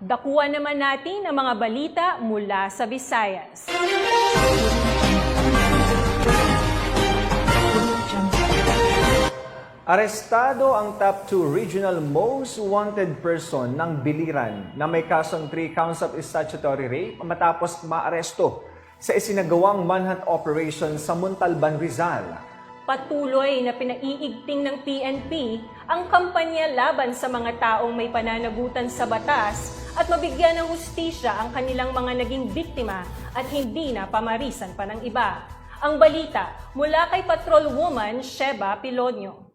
Dakuan naman natin ang mga balita mula sa Visayas. Arestado ang top 2 regional most wanted person ng Biliran na may kasong 3 counts of statutory rape matapos maaresto sa isinagawang manhunt operation sa Muntalban, Rizal. Patuloy na pinaiigting ng PNP ang kampanya laban sa mga taong may pananagutan sa batas at mabigyan ng hustisya ang kanilang mga naging biktima at hindi na pamarisan pa ng iba. Ang balita mula kay Patrolwoman Sheba Pilonio.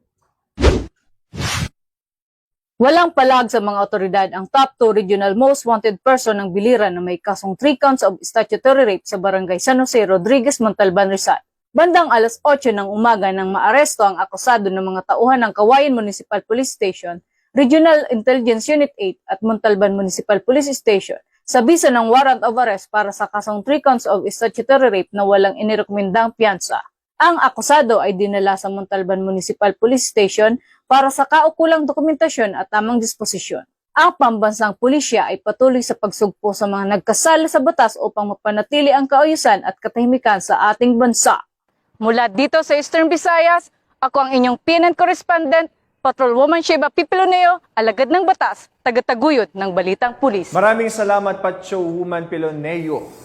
Walang palag sa mga otoridad ang top 2 regional most wanted person ng Biliran na may kasong 3 counts of statutory rape sa barangay San Jose Rodriguez, Montalban, Rizal. Bandang alas 8 ng umaga nang maaresto ang akusado ng mga tauhan ng Kawayan Municipal Police Station, Regional Intelligence Unit 8 at Montalban Municipal Police Station sa bisa ng warrant of arrest para sa kasong 3 counts of statutory rape na walang inirekomendang piyansa. Ang akusado ay dinala sa Montalban Municipal Police Station para sa kaukulang dokumentasyon at tamang disposisyon. Ang pambansang pulisya ay patuloy sa pagsugpo sa mga nagkasala sa batas upang mapanatili ang kaayusan at katahimikan sa ating bansa. Mula dito sa Eastern Visayas, ako ang inyong PNN correspondent, Patrolwoman Sheba Pipiloneo, alagad ng batas, tagataguyod ng Balitang Pulis. Maraming salamat Pacho Woman Piloneo.